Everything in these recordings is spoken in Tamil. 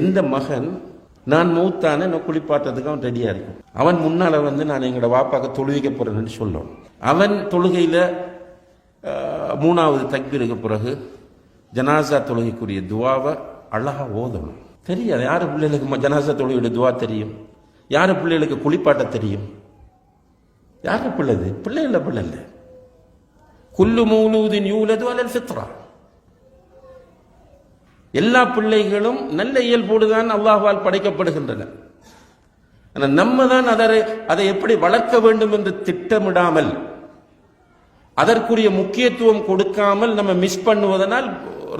எந்த மகன் நான் மூத்தான நான் குளிப்பாட்டுறதுக்கு அவன் ரெடியா இருக்கும். அவன் முன்னால வந்து நான் எங்களோட வாப்பாக்க தொழுவிக்க போறேன்னு சொல்லணும். அவன் தொழுகையில மூணாவது தக்பீருக்கு பிறகு ஜனாசா தொழுகைக்குரிய துவாவை அழகா ஓதணும். தெரியாது யாரு பிள்ளைகளுக்கு ஜனாசா தொழுகையுடைய துவா தெரியும்? யாரு பிள்ளைகளுக்கு குளிப்பாட்ட தெரியும்? யாரு பிள்ளைது பிள்ளை இல்லை பிள்ளை இல்லை. குல்லு மூலூதின் யூலது அலல் ஃபித்ரா. எல்லா பிள்ளைகளும் நல்ல இயல்போடு தான் அல்லாஹால் படைக்கப்படுகின்றன. ஆனால் நம்ம தான் அதை அதை எப்படி வளர்க்க வேண்டும் என்று திட்டமிடாமல் அதற்குரிய முக்கியத்துவம் கொடுக்காமல் நம்ம மிஸ் பண்ணுவதனால்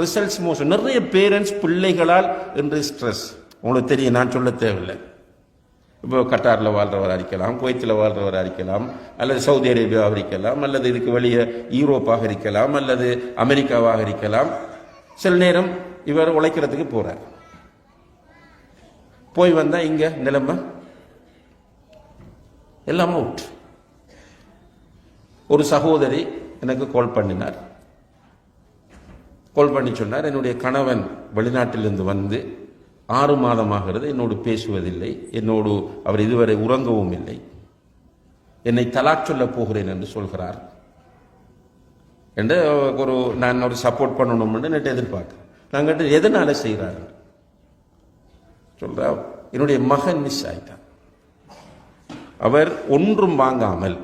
ரிசல்ட்ஸ் மோசம் நிறைய பேரண்ட்ஸ் பிள்ளைகளால் என்று ஸ்ட்ரெஸ் உங்களுக்கு தெரியும் நான் சொல்ல தேவையில்லை. இப்போ கட்டாரில் வாழ்றவராக இருக்கலாம் குவைத்தில் வாழ்றவராக இருக்கலாம் அல்லது சவுதி அரேபியாவாக இருக்கலாம் அல்லது இதுக்கு வெளியே யூரோப்பாக இருக்கலாம் அல்லது அமெரிக்காவாக இருக்கலாம். சில நேரம் இவர் உழைக்கிறதுக்கு போகிறார் போய் வந்தால் இங்கே நிலைமை? எல்லாம் அவுட் ஒரு சகோதரி எனக்கு கால் பண்ணினார். கால் பண்ணி சொன்னார் என்னுடைய கணவன் வெளிநாட்டிலிருந்து வந்து ஆறு மாதமாகிறது என்னோடு பேசுவதில்லை என்னோடு அவர் இதுவரை உறங்கவும் இல்லை. என்னை தலாக் சொல்ல போகிறேன் என்று சொல்கிறார். என்று ஒரு நான் ஒரு சப்போர்ட் பண்ணணும்னு நேற்று எதிர்பார்க்கிறேன் நான் கேட்டு எதனால் செய்கிறாரு சொல்கிறா என்னுடைய மகன் மிஸ் ஆயிட்டான். அவர் ஒன்றும் வாங்காமல்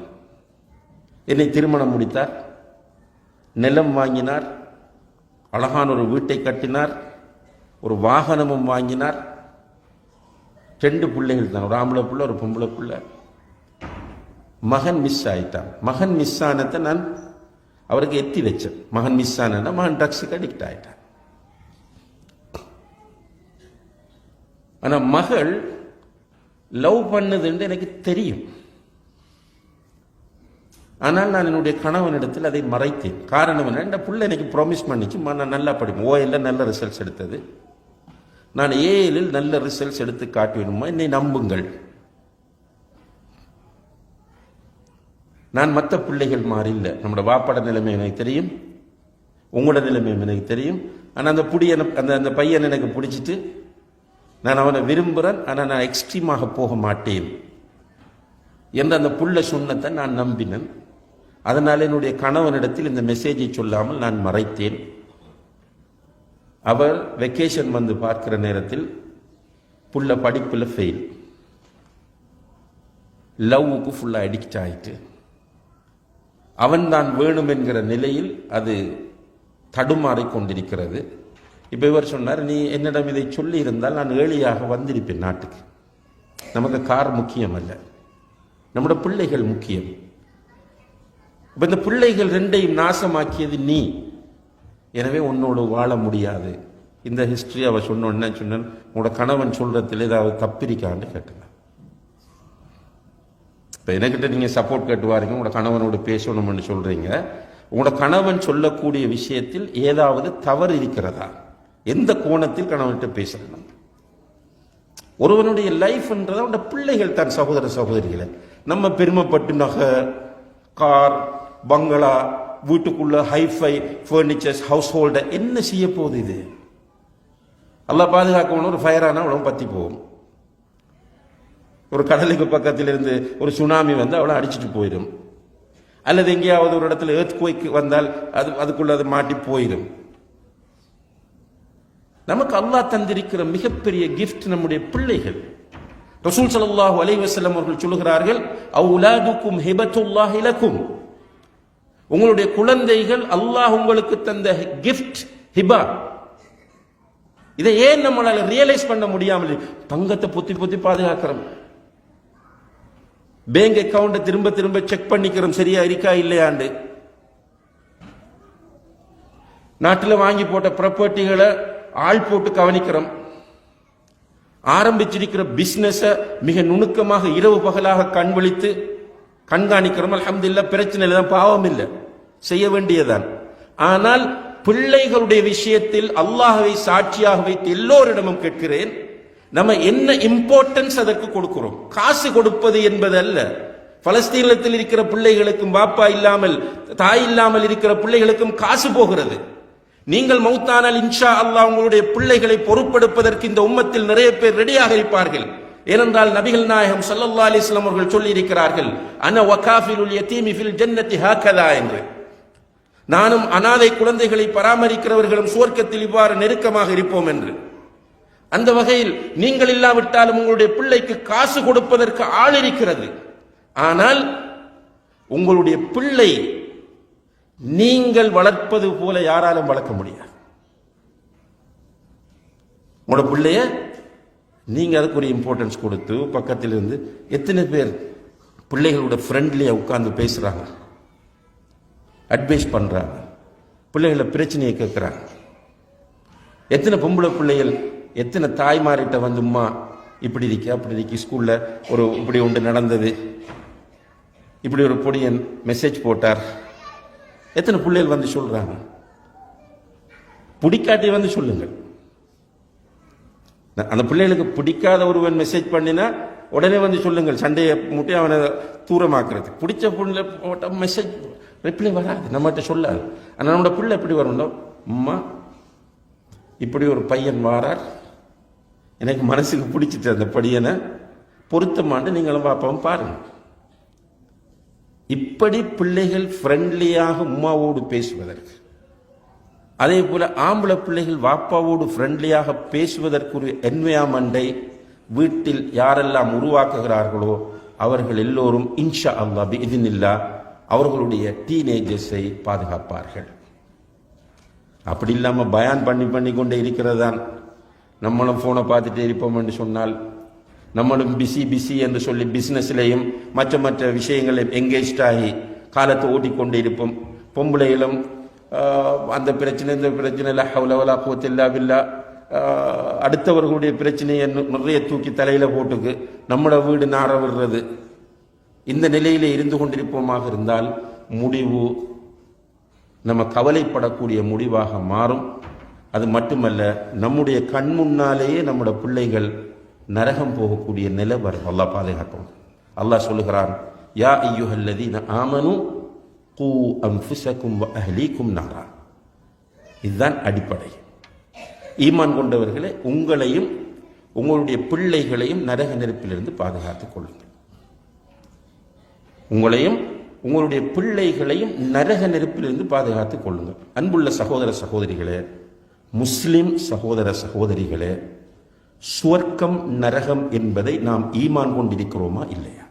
என்னை திருமணம் முடித்தார். நிலம் வாங்கினார் அழகான ஒரு வீட்டை கட்டினார் ஒரு வாகனமும் வாங்கினார். ரெண்டு பிள்ளைகள் தான் ஒரு ஆம்பளை பிள்ளை ஒரு பொம்பளை பிள்ளை. மகன் மிஸ் ஆயிட்டான். மகன் மிஸ் ஆனதை நான் அவருக்கு எத்தி வச்சேன். மகன் மிஸ் ஆனா மகன் ட்ரக்ஸுக்கு அடிக்ட் ஆயிட்டான். ஆனால் மகள் லவ் பண்ணுதுன்னு எனக்கு தெரியும். ஆனால் நான் என்னுடைய கணவனிடத்தில் அதை மறைத்தேன். காரணம் என்ன? இந்த புள்ள எனக்கு ப்ராமிஸ் பண்ணிச்சு. நான் நல்லா படிப்பேன். ஓஎல்ல நல்ல ரிசல்ட்ஸ் எடுத்தது. நான் ஏஎல்லில் நல்ல ரிசல்ட்ஸ் எடுத்து காட்டுவேணுமா என்னை நம்புங்கள். நான் மற்ற பிள்ளைகள் மாறி இல்லை நம்மளோட வாப்பாட நிலைமை எனக்கு தெரியும். உங்களோட நிலைமையும் எனக்கு தெரியும். ஆனால் அந்த புடி அந்த அந்த பையன் எனக்கு பிடிச்சிட்டு நான் அவனை விரும்புகிறேன் ஆனால் நான் எக்ஸ்ட்ரீமாக போக மாட்டேன். என்ற அந்த புள்ள சொன்னதை நான் நம்பினேன். அதனால் என்னுடைய கணவனிடத்தில் இந்த மெசேஜை சொல்லாமல் நான் மறைத்தேன். அவர் வெக்கேஷன் வந்து பார்க்கிற நேரத்தில் புள்ள படிப்பில் ஃபெயில் லவ்வுக்கு ஃபுல்லாக அடிக்ட் ஆயிட்டு. அவன் தான் வேணும் என்கிற நிலையில் அது தடுமாறிக் கொண்டிருக்கிறது. இப்போ இவர் சொன்னார் நீ என்னிடம் இதை சொல்லி இருந்தால் நான் ஏழியாக வந்திருப்பேன் நாட்டுக்கு. நமக்கு கார் முக்கியம் அல்ல நம்முடைய பிள்ளைகள் முக்கியம். இப்போ இந்த பிள்ளைகள் ரெண்டையும் நாசமாக்கியது நீ. எனவே உன்னோடு வாழ முடியாது. இந்த ஹிஸ்ட்ரி அவ சொன்ன உடனே சொன்னான் உங்களோட கணவன் சொல்றதுல ஏதாவது தப்பிரிக்கான்னு கேட்டேன். இப்போ என்கிட்ட நீங்கள் சப்போர்ட் கேட்டுவாருங்க உங்களோட கணவனோடு பேசணும்னு சொல்றீங்க. உங்களோட கணவன் சொல்லக்கூடிய விஷயத்தில் ஏதாவது தவறு இருக்கிறதா? எந்த கோணத்தில் கணவன்கிட்ட பேசணும்? ஒருவனுடைய லைஃப்ன்றது அவனோட பிள்ளைகள் தான் சகோதர சகோதரிகளை. நம்ம பெருமைப்பட்டு நகை கார் பங்களா வீட்டுக்குள்ள ஹைஃபை ஃபர்னிச்சர்ஸ் ஹவுஸ் ஹோல்டர் என்ன செய்ய போகுது இது? நல்லா பாதுகாக்கணும் ஒரு ஃபயரான உடம்பு பற்றி போகும். ஒரு கடலுக்கு பக்கத்தில் இருந்து ஒரு சுனாமி வந்து அவளை அடிச்சுட்டு போயிடும். அல்லது எங்கேயாவது ஒரு இடத்துல ஏர்த் கோய்க்கு வந்தால் அது அதுக்குள்ள அது மாட்டி போயிடும். நமக்கு அல்லாஹ் தந்திருக்கிற மிகப்பெரிய கிஃப்ட் நம்முடைய பிள்ளைகள். ரசூல் ஸல்லல்லாஹு அலைவசல்லம் அவர்கள் சொல்லுகிறார்கள் அவுலாதுக்கும் ஹிபத்துல்லாஹ் இலக்கும் உங்களுடைய குழந்தைகள் அல்லாஹ் உங்களுக்கு தந்த கிஃப்ட் ஹிபா. இதை ஏன் நம்மளால ரியலைஸ் பண்ண முடியாமல்? பங்கத்தை பொத்தி பொத்தி பாதுகாக்கிறோம். பேங்க் அக்கவுண்ட திரும்ப திரும்ப செக் பண்ணிக்கிறோம். சரியா இருக்கா இல்லையாண்டு. நாட்டில் வாங்கி போட்ட ப்ராப்பர்ட்டிகளை ஆள் போட்டு கவனிக்கிறோம். ஆரம்பிச்சிருக்கிற பிசினஸ மிக நுணுக்கமாக இரவு பகலாக கண் விழித்து கண்காணிக்கிறோம். அல்ஹம்துலில்லாஹ் பிரச்சனை இல்லை பாவம் இல்லை. செய்ய வேண்டியதான் ஆனால் பிள்ளைகளுடைய விஷயத்தில் அல்லாஹவை சாட்சியாக வைத்து எல்லோரிடமும் கேட்கிறேன் நம்ம என்ன இம்பார்ட்டன்ஸ் அதற்கு கொடுக்கிறோம்? காசு கொடுப்பது என்பது அல்ல பலஸ்தீனத்தில் இருக்கிற பிள்ளைகளுக்கும் பாப்பா இல்லாமல் தாய் இல்லாமல் இருக்கிற பிள்ளைகளுக்கும் காசு போகிறது. நீங்கள் மௌத்தானால் இன்ஷா அல்லாஹ் உங்களுடைய பிள்ளைகளை பொறுப்பெடுப்பதற்கு இந்த உம்மத்தில் நிறைய பேர் ரெடியாக இருப்பார்கள். ஏனென்றால் நபிகள் நாயகம் ஸல்லல்லாஹு அலிஸ்லாம் அவர்கள் சொல்லி இருக்கிறார்கள் அன வகாஃபிலுல் யதீமி ஃபில் ஜன்னதி ஹாக்கதா என்று. நானும் அனாதை குழந்தைகளை பராமரிக்கிறவர்களும் சுவர்க்கத்தில் இவ்வாறு நெருக்கமாக இருப்போம் என்று. அந்த வகையில் நீங்கள் இல்லாவிட்டாலும் உங்களுடைய பிள்ளைக்கு காசு கொடுப்பதற்கு ஆள் இருக்கிறது. ஆனால் உங்களுடைய பிள்ளை நீங்கள் வளர்ப்பது போல யாராலும் வளர்க்க முடியாது. உங்களோட பிள்ளைய நீங்கள் அதுக்கு ஒரு இம்பார்ட்டன்ஸ் கொடுத்து பக்கத்தில் இருந்து எத்தனை பேர் பிள்ளைகளோட ஃப்ரெண்ட்லியாக உட்காந்து பேசுகிறாங்க அட்வைஸ் பண்ணுறாங்க பிள்ளைகளை பிரச்சனையை கேட்குறாங்க எத்தனை பொம்பளை பிள்ளைகள் எத்தனை தாய்மார்கிட்ட வந்தும்மா இப்படி இருக்கு அப்படி இருக்கு ஸ்கூலில் ஒரு இப்படி ஒன்று நடந்தது. இப்படி ஒரு பொடியன் மெசேஜ் போட்டார். எத்தனை பிள்ளைகள் வந்து சொல்றாங்க? பிடிக்காட்டி வந்து சொல்லுங்கள். அந்த பிள்ளைகளுக்கு பிடிக்காத ஒருவன் மெசேஜ் பண்ணினா உடனே வந்து சொல்லுங்கள். சண்டையை முட்டி அவனை தூரமாக்குறது பிடிச்ச பிள்ளை போட்ட மெசேஜ் ரிப்ளை வராது. நம்மகிட்ட சொல்லாது. ஆனால் நம்மளோட பிள்ளை எப்படி வரணும் அம்மா இப்படி ஒரு பையன் வாரார். எனக்கு மனசுக்கு பிடிச்சிட்டு அந்த படியனை பொருத்தமாண்டு நீங்களும் பாப்பாவும் பாருங்கள் இப்படி பிள்ளைகள் ஃப்ரெண்ட்லியாக உமாவோடு பேசுவதற்கு. அதே போல ஆம்பளை பிள்ளைகள் வாப்பாவோடு ஃப்ரெண்ட்லியாக பேசுவதற்குரிய என்வயாமண்டை வீட்டில் யாரெல்லாம் உருவாக்குகிறார்களோ அவர்கள் எல்லோரும் இன்ஷா அல்லா இதுனில்லா அவர்களுடைய டீனேஜர்ஸை பாதுகாப்பார்கள். அப்படி இல்லாமல் பயான் பண்ணி பண்ணி கொண்டே இருக்கிறதான் நம்மளும் ஃபோனை பார்த்துட்டே இருப்போம் என்று சொன்னால் நம்மளும் பிஸி பிஸி என்று சொல்லி பிஸ்னஸ்லையும் மற்ற மற்ற விஷயங்களையும் எங்கேஜ் ஆகி காலத்தை ஓட்டிக்கொண்டு இருப்போம். பொம்பளைகளும் அந்த பிரச்சனை இந்த பிரச்சனை இல்லை ஹவுலவலா கூத்தில்லா வில்லா அடுத்தவர்களுடைய பிரச்சனையை நிறைய தூக்கி தலையில் போட்டுக்கு நம்மள வீடு நார விடுறது. இந்த நிலையில் இருந்து கொண்டிருப்போமாக இருந்தால் முடிவு நம்ம கவலைப்படக்கூடிய முடிவாக மாறும். அது மட்டுமல்ல நம்முடைய கண் முன்னாலேயே நம்முடைய பிள்ளைகள் நரகம் போகக்கூடிய நிலை வரும் அல்லாஹ் பாதுகாக்கும். அல்லாஹ் சொல்லுகிறான் யா ஐயுஹல்லதீன ஆமனு கூ அன்ஃபுஸக்கும் அஹ்லீக்கும் நாரா. இதுதான் அடிப்படை. ஈமான் கொண்டவர்களே உங்களையும் உங்களுடைய பிள்ளைகளையும் நரக நெருப்பிலிருந்து பாதுகாத்துக் கொள்ளுங்கள். உங்களையும் உங்களுடைய பிள்ளைகளையும் நரக நெருப்பிலிருந்து பாதுகாத்துக் கொள்ளுங்கள். அன்புள்ள சகோதர சகோதரிகளே முஸ்லிம் சகோதர சகோதரிகளே சுவர்க்கம் நரகம் என்பதை நாம் ஈமான் கொண்டிருக்கிறோமா இல்லையா?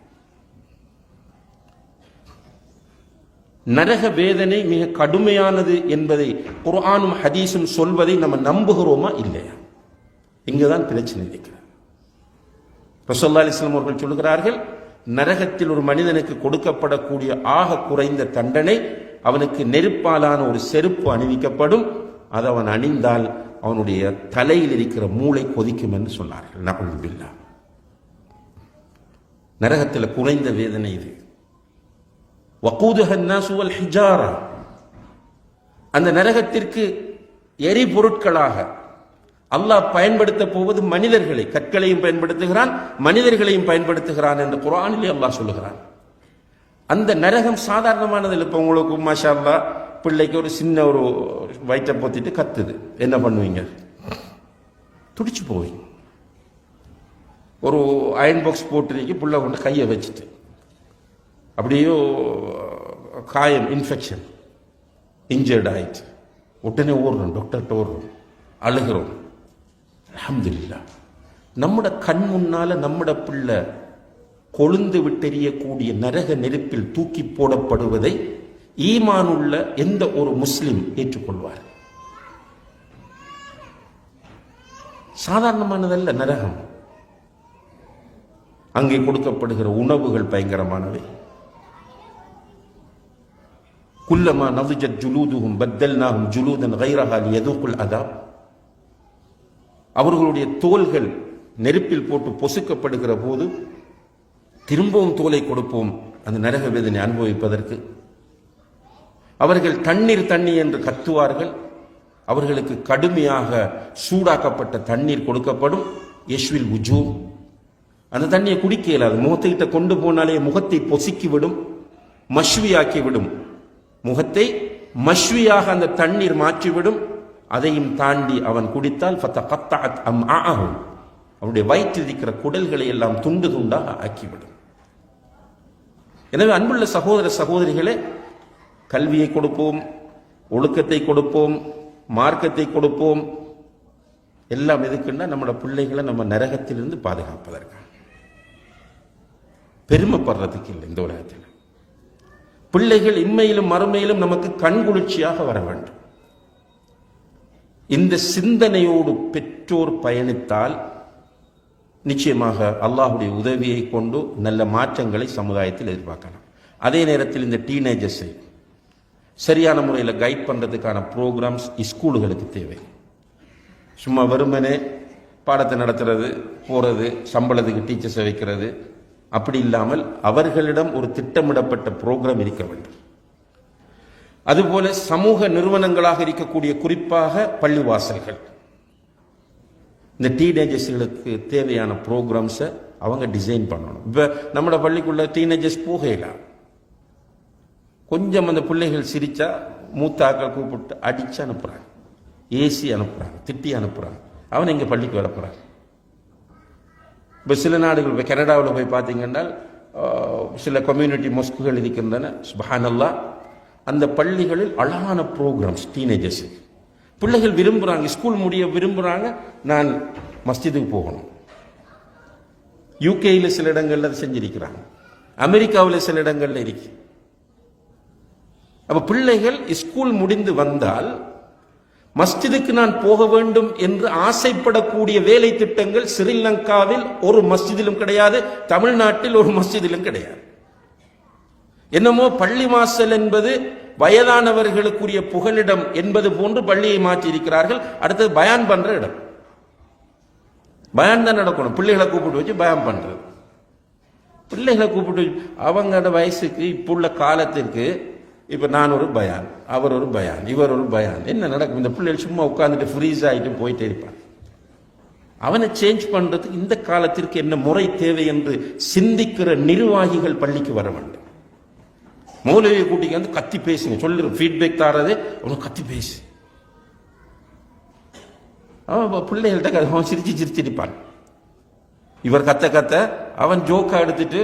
நரக வேதனை மிக கடுமையானது என்பதை குர்ஆனும் ஹதீஸும் சொல்வதை நம்ம நம்புகிறோமா இல்லையா? இங்குதான் பிரச்சனை இருக்கிறது. ரசோல்லா அலிஸ்லாம் அவர்கள் சொல்லுகிறார்கள் நரகத்தில் ஒரு மனிதனுக்கு கொடுக்கப்படக்கூடிய ஆக குறைந்த தண்டனை அவனுக்கு நெருப்பாலான ஒரு செருப்பு அணிவிக்கப்படும் அது அவன் அணிந்தால் அவனுடைய தலையில் இருக்கிற மூளை கொதிக்கும் என்று சொன்னார்கள். நகுல்பில்லா நரகத்தில் குறைந்த வேதனை இது. வக்கூதுகன்னா சுவல் ஹிஜாரா. அந்த நரகத்திற்கு எரிபொருட்களாக அல்லாஹ் பயன்படுத்த போவது மனிதர்களை கற்களையும் பயன்படுத்துகிறான் மனிதர்களையும் பயன்படுத்துகிறான் என்று குரானிலே அல்லாஹ் சொல்லுகிறான். அந்த நரகம் சாதாரணமானது இல்லை இப்போ உங்களுக்கு மாஷா அல்லாஹ். பிள்ளைக்கு ஒரு சின்ன ஒரு வயிற்றை போத்திட்டு கத்துது. என்ன பண்ணுவீங்க? துடிச்சு போவீங்க. ஒரு அயன் பாக்ஸ் போட்டுருக்கு பிள்ளை கொண்டு கையை வச்சுட்டு. அப்படியோ காயம் இன்ஃபெக்ஷன் இன்ஜர்ட் ஆயிடுச்சு உடனே ஓடுறோம் டாக்டர்கிட்ட ஓடுறோம். அழுகிறோம். அஹமதுல்லா நம்மட கண் முன்னால் நம்மட பிள்ளை கொழுந்து விட்டெறியக்கூடிய நரக நெருப்பில் தூக்கி போடப்படுவதை ஈமானுள்ள எந்த ஒரு முஸ்லிம் ஏற்றுக்கொள்வார்? சாதாரணமானதல்ல நரகம். அங்கே கொடுக்கப்படுகிற உணவுகள் பயங்கரமானவை. குல்லமா நவுஜட் ஜுலூதுகும் பத்தல் நாகும் ஜுலூதன் கைரஹால் எதுக்குள் அதா அவர்களுடைய தோள்கள் நெருப்பில் போட்டு பொசுக்கப்படுகிற போது திரும்பவும் தோலை கொடுப்போம். அந்த நரக வேதனை அனுபவிப்பதற்கு அவர்கள் தண்ணீர் தண்ணி என்று கத்துவார்கள். அவர்களுக்கு கடுமையாக சூடாக்கப்பட்ட தண்ணீர் கொடுக்கப்படும். யஷ்வில் உஜூ. அந்த தண்ணியை குடிக்க இயலாது முகத்துக்கிட்ட கொண்டு போனாலே முகத்தை பொசுக்கி விடும் மஷ்வியாக்கி விடும் முகத்தை மஷ்வியாக அந்த தண்ணீர் மாற்றிவிடும். அதையும் தாண்டி அவன் குடித்தால் ஃபத்தகத்தஅத் அம்ஆஅஹு. அவனுடைய வயிற்றில் இருக்கிற குடல்களை எல்லாம் துண்டு துண்டாக ஆக்கிவிடும். எனவே அன்புள்ள சகோதர சகோதரிகளே கல்வியை கொடுப்போம் ஒழுக்கத்தை கொடுப்போம் மார்க்கத்தை கொடுப்போம். எல்லாம் எதுக்குன்னா நம்மளோட பிள்ளைகளை நம்ம நரகத்திலிருந்து பாதுகாப்பதற்கு பெருமைப்படுறதுக்கு இல்லை இந்த உலகத்தில். பிள்ளைகள் இம்மையிலும் மறுமையிலும் நமக்கு கண்குளிர்ச்சியாக வர வேண்டும். இந்த சிந்தனையோடு பெற்றோர் பயணித்தால் நிச்சயமாக அல்லாஹுடைய உதவியை கொண்டு நல்ல மாற்றங்களை சமுதாயத்தில் எதிர்பார்க்கலாம். அதே நேரத்தில் இந்த டீனேஜர்ஸை சரியான முறையில் கைட் பண்ணுறதுக்கான ப்ரோக்ராம்ஸ் ஸ்கூலுகளுக்கு தேவை. சும்மா வெறுமனே பாடத்தை நடத்துறது போகிறது சம்பளத்துக்கு டீச்சர்ஸை வைக்கிறது. அப்படி இல்லாமல் அவர்களிடம் ஒரு திட்டமிடப்பட்ட ப்ரோக்ராம் இருக்க வேண்டும். அதுபோல சமூக நிறுவனங்களாக இருக்கக்கூடிய குறிப்பாக பள்ளிவாசல்கள். இந்த டீனேஜர்ஸ்களுக்கு தேவையான ப்ரோக்ராம்ஸை அவங்க டிசைன் பண்ணணும். இப்போ நம்மளோட பள்ளிக்குள்ள டீனேஜர்ஸ் போகையிலாம் கொஞ்சம் அந்த பிள்ளைகள் சிரித்தா மூத்தாக்கள் கூப்பிட்டு அடித்து அனுப்புகிறாங்க ஏசி அனுப்புகிறாங்க திட்டி அனுப்புகிறாங்க அவன் இங்கே பள்ளிக்கு வரப்போகிறான் இப்போ சில நாடுகள் இப்போ கனடாவில் போய் பார்த்தீங்கன்னா சில கம்யூனிட்டி மொஸ்குகள் இருக்கின்றன. சுபஹானல்லா. அந்த பள்ளிகளில் அழகான ப்ரோக்ராம்ஸ் டீனேஜர்ஸுக்கு பிள்ளைகள் விரும்புகிறாங்க ஸ்கூல் முடிய விரும்புகிறாங்க நான் மஸ்ஜிதுக்கு போகணும். யூகேயில் சில இடங்களில் அதை செஞ்சிருக்கிறாங்க. அமெரிக்காவில் சில இடங்களில் இருக்குது அப்போ பிள்ளைகள் ஸ்கூல் முடிந்து வந்தால் மஸ்ஜிதுக்கு நான் போக வேண்டும் என்று ஆசைப்படக்கூடிய வேலை திட்டங்கள் ஸ்ரீலங்காவில் ஒரு மஸ்ஜிதிலும் கிடையாது தமிழ்நாட்டில் ஒரு மஸ்ஜிதிலும் கிடையாது. என்னமோ பள்ளி வாசல் என்பது வயதானவர்களுக்குரிய புகலிடம் என்பது போன்று பள்ளியை மாற்றி இருக்கிறார்கள் அடுத்தது பயான் பண்ற இடம். பயான் தான் நடக்கணும். பிள்ளைகளை கூப்பிட்டு வச்சு பயான் பண்றது. பிள்ளைகளை கூப்பிட்டு அவங்களோட வயசுக்கு இப்போ உள்ள காலத்திற்கு இப்போ நான் ஒரு பயான் அவர் ஒரு பயான் இவர் ஒரு பயான். என்ன நடக்கும்? இந்த பிள்ளைகள் சும்மா உட்காந்துட்டு ஃப்ரீஸ் ஆகிட்டு போயிட்டே இருப்பான் அவனை சேஞ்ச் பண்ணுறதுக்கு இந்த காலத்திற்கு என்ன முறை தேவை என்று சிந்திக்கிற நிர்வாகிகள் பள்ளிக்கு வர வேண்டும். மௌலவியை கூட்டிக்கு வந்து கத்தி பேசுங்க. சொல்லு ஃபீட்பேக் தாரது அவனுக்கு கத்தி பேசு. அவன் பிள்ளைகள்கிட்ட அவன் சிரிச்சு சிரிச்சிருப்பான் இவர் கத்த கத்த அவன் ஜோக்கா எடுத்துட்டு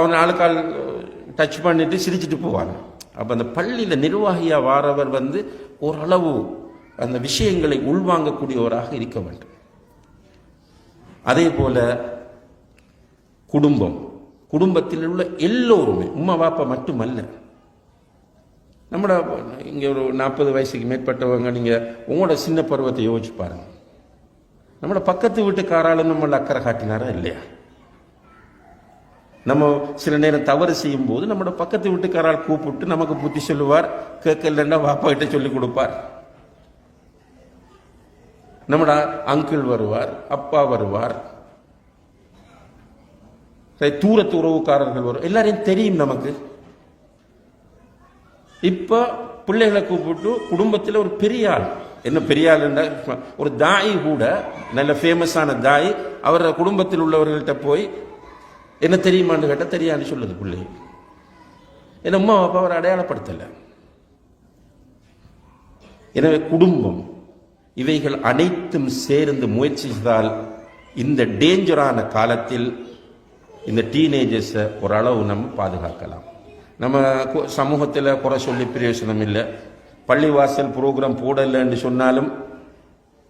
அவன் ஆளுக்கால் டச் பண்ணிட்டு சிரிச்சிட்டு போவான். அப்போ அந்த பள்ளியில நிர்வாகியா வாரவர் வந்து ஓரளவு அந்த விஷயங்களை உள்வாங்கக்கூடியவராக இருக்க வேண்டும். அதே போல குடும்பம். குடும்பத்தில் உள்ள எல்லோருமே உம்மா வாப்பா மட்டுமல்ல. நம்மள இங்கே ஒரு நாற்பது வயசுக்கு மேற்பட்டவங்க நீங்கள் உங்களோட சின்ன பருவத்தை யோசிச்சு பாருங்க. நம்மளோட பக்கத்து வீட்டுக்காராலும் நம்மள அக்கறை காட்டினாரா இல்லையா? நம்ம சில நேரம் தவறு செய்யும் போது நம்மளோட பக்கத்து வீட்டுக்காரால் கூப்பிட்டு நமக்கு புத்தி சொல்லுவார் கேட்கலன்னா வாப்பா கிட்ட சொல்லி கொடுப்பார். நம்மட அங்கிள் வருவார் அப்பா வருவார். தூரத்து உறவுக்காரர்கள் வரும் எல்லாரையும் தெரியும் நமக்கு. இப்போ பிள்ளைகளை கூப்பிட்டு குடும்பத்தில் ஒரு பெரிய ஆள். என்ன பெரிய ஆள் ஒரு தாய் கூட நல்ல ஃபேமஸான தாய் அவர குடும்பத்தில் உள்ளவர்கள்ட்ட போய் என்ன தெரியுமான்னு கேட்டால் தெரியான்னு சொல்லுது பிள்ளை. என் அம்மா அப்பா அவர் அடையாளப்படுத்தலை. எனவே குடும்பம் இவைகள் அனைத்தும் சேர்ந்து முயற்சி செய்தால் இந்த டேஞ்சரான காலத்தில் இந்த டீனேஜர்ஸை ஓரளவு நம்ம பாதுகாக்கலாம். நம்ம கு- சமூகத்தில் குறை சொல்லி பிரயோசனம் இல்லை. பள்ளிவாசல் ப்ரோக்ராம் போடலைன்னு சொன்னாலும்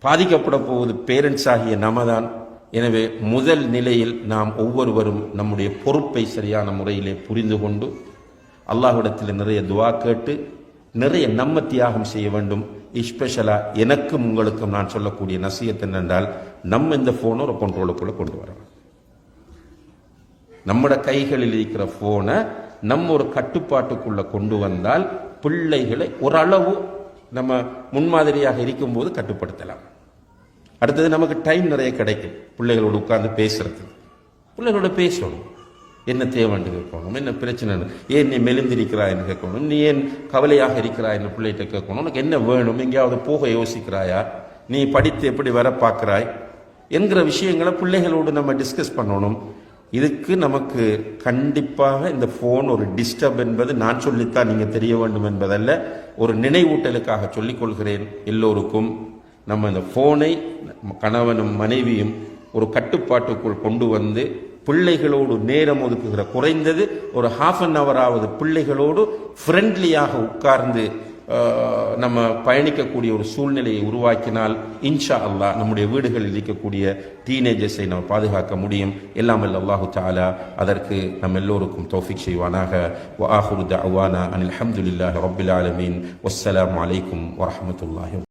பாதிக்கப்பட போவது பேரண்ட்ஸ் ஆகிய நம்ம தான் எனவே முதல் நிலையில் நாம் ஒவ்வொருவரும் நம்முடைய பொறுப்பை சரியான முறையிலே புரிந்து கொண்டு அல்லாஹ்விடத்தில் நிறைய துவா கேட்டு நிறைய நம்ம தியாகம் செய்ய வேண்டும். எஸ்பெஷலாக எனக்கும் உங்களுக்கும் நான் சொல்லக்கூடிய நசியத் என்னென்றால் நம்ம இந்த ஃபோனை ஒரு கண்ட்ரோலுக்குள்ளே கொண்டு வரணும் நம்மட கைகளில் இருக்கிற ஃபோனை நம்ம ஒரு கட்டுப்பாட்டுக்குள்ளே கொண்டு வந்தால் பிள்ளைகளை ஓரளவு நம்ம முன்மாதிரியாக இருக்கும்போது கட்டுப்படுத்தலாம். அடுத்தது நமக்கு டைம் நிறைய கிடைக்கும். பிள்ளைகளோடு உட்கார்ந்து பேசுறது பிள்ளைகளோட பேசணும். என்ன தேவைன்னு கேட்கணும். என்ன பிரச்சனை ஏன் நீ மெலிந்திருக்கிறாய்ன்னு கேட்கணும். நீ ஏன் கவலையாக இருக்கிறாய்ன்னு பிள்ளைகிட்ட கேட்கணும். உனக்கு என்ன வேணும்? எங்கேயாவது போக யோசிக்கிறாயா? நீ படித்து எப்படி வர பார்க்குறாய்? என்கிற விஷயங்களை பிள்ளைகளோடு நம்ம டிஸ்கஸ் பண்ணணும். இதுக்கு நமக்கு கண்டிப்பாக இந்த ஃபோன் ஒரு டிஸ்டர்ப் என்பது நான் சொல்லித்தான் நீங்கள் தெரிய வேண்டும் என்பதல்ல. ஒரு நினைவூட்டலுக்காக சொல்லிக்கொள்கிறேன் எல்லோருக்கும். நம்ம இந்த ஃபோனை கணவனும் மனைவியும் ஒரு கட்டுப்பாட்டுக்குள் கொண்டு வந்து பிள்ளைகளோடு நேரம் ஒதுக்குகிற குறைந்தது ஒரு ஹாஃப் அன் ஹவராவது பிள்ளைகளோடு ஃப்ரெண்ட்லியாக உட்கார்ந்து நம்ம பயணிக்கக்கூடிய ஒரு சூழ்நிலையை உருவாக்கினால் இன்ஷா அல்லாஹ் நம்முடைய வீடுகளில் இருக்கக்கூடிய டீனேஜர்ஸை நம்ம பாதுகாக்க முடியும். எல்லாம் அல்லாஹு தாலா அதற்கு நம்ம எல்லோருக்கும் தௌஃபிக் செய்வானாக. வ ஆஹுரு அனில் அஹமதுல்லாஹ் ரபுல் ஆலமீன். வஸ்ஸலாம் அலைக்கும் வரமத்துல்லாஹி